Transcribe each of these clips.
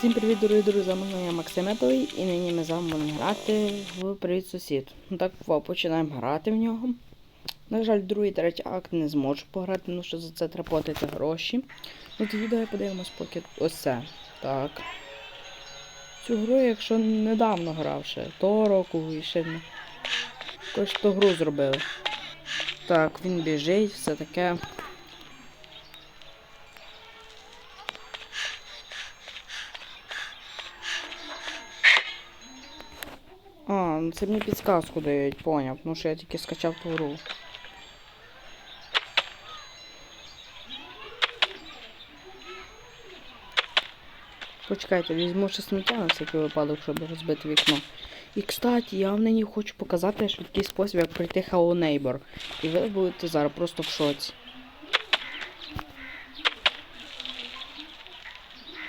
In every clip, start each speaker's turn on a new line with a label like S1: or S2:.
S1: Всім привіт, дорогі друзі! З вами я Максиметовий і нині ми з вами будемо грати в Привіт сусід. Ну так починаємо грати в нього. На жаль, другий третій акт не зможу пограти, тому що за це треба платити гроші. Ну тоді давай подивимось поки ось це. Так. Цю гру, якщо недавно грав ще, того року і ще не. Якось ту гру зробили. Так, він біжить, все таке. А, ну це мені підсказку дають, поняв, тому що я тільки скачав ту гру. Почекайте, візьму ще сміття на всякий випадок, щоб розбити вікно. І кстати, я вам нині хочу показати швидкий спосіб, як пройти Hello Neighbor. І ви будете зараз просто в шоці.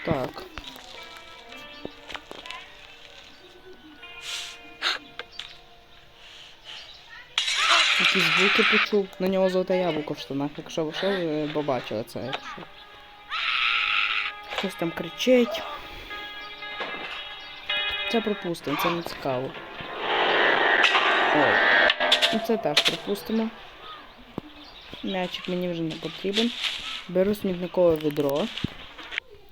S1: Так. Якісь звуки почув. На нього золоте яблуко в штанах. Якщо ви що, ви побачили це, якщо. Хтось там кричить. Це пропустимо, це не цікаво. Ой. Це теж пропустимо. М'ячик мені вже не потрібен. Беру смітникове відро.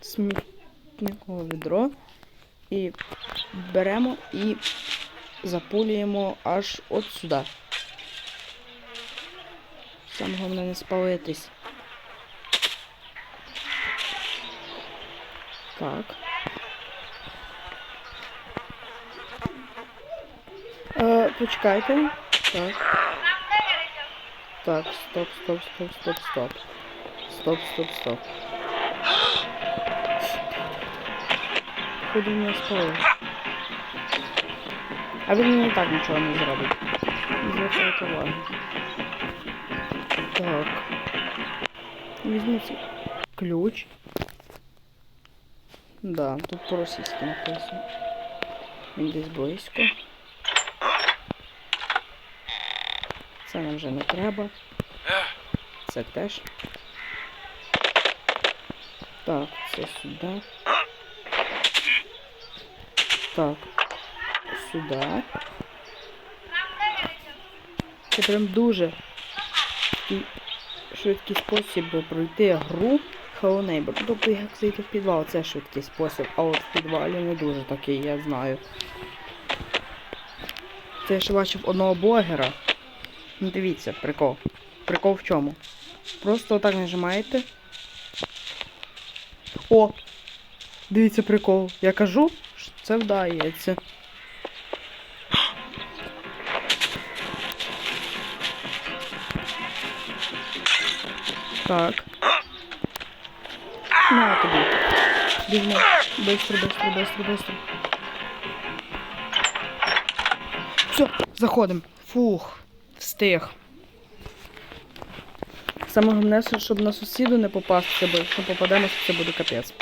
S1: Смітникове відро. І беремо і запулюємо аж от сюди. Саме головне не спалитись. Так. Е, почекайте. Так. Так, стоп, стоп, стоп, стоп, стоп. Стоп, стоп, стоп. Ходи не спали. А він мені і так нічого не зробить. Не звертайте увагу. Так. Візьму цей ключ. Да, тут по-російськи написано. Він десь близько. Це нам вже не треба. Це теж. Так, це сюди. Так. Сюди. Це прям дуже такий швидкий спосіб пройти гру Hello Neighbor. Тобто як зайти в підвал, це швидкий спосіб, а от в підвалі не дуже такий, я знаю. Це я ще бачив одного блогера. Ну дивіться, прикол. Прикол в чому? Просто отак нажимаєте. О! Дивіться прикол. Я кажу, що це вдається. Так. На тобі. Бігмо. Быстро, быстро, быстро, быстро. Все, заходимо. Фух, встиг. Саме головне, щоб на сусіду не попасти, бо якщо попадемо, то це буде капець.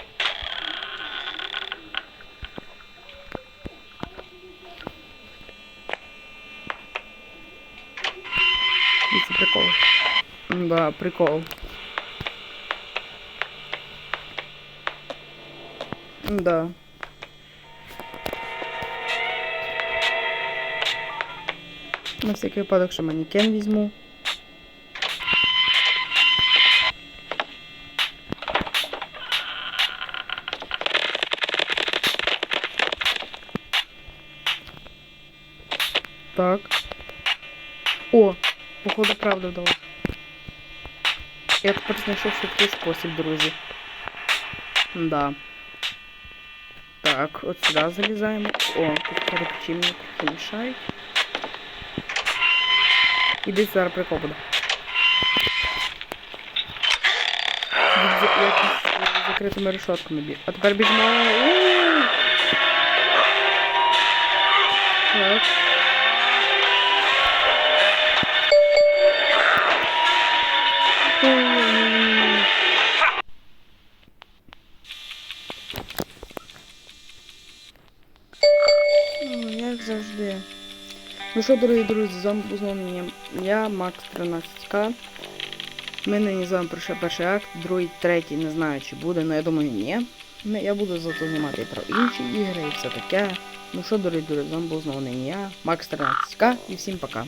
S1: І це прикол. Да, прикол. Да. На всякий випадок, що манікен візьму. Так. О, походу правда вдалося. Я тепер знайшов швидкий спосіб, друзі. Да. Так, от сюди залізаємо. О, тут кирпичі мені трохи мішають. Іди зараз прикол буде. Якось з решотками біг. А тепер біжимо. Так. Як завжди. Ну що, дорогі друзі, з вами мені я, Макс 13К. Ми нині з вами пройшли перший акт, другий, третій, не знаю, чи буде, але я думаю, ні. Ми- Я буду зато знімати про інші ігри і все таке. Ну що, дорогі друзі, з вами був знову нині я, Макс 13К, і всім пока.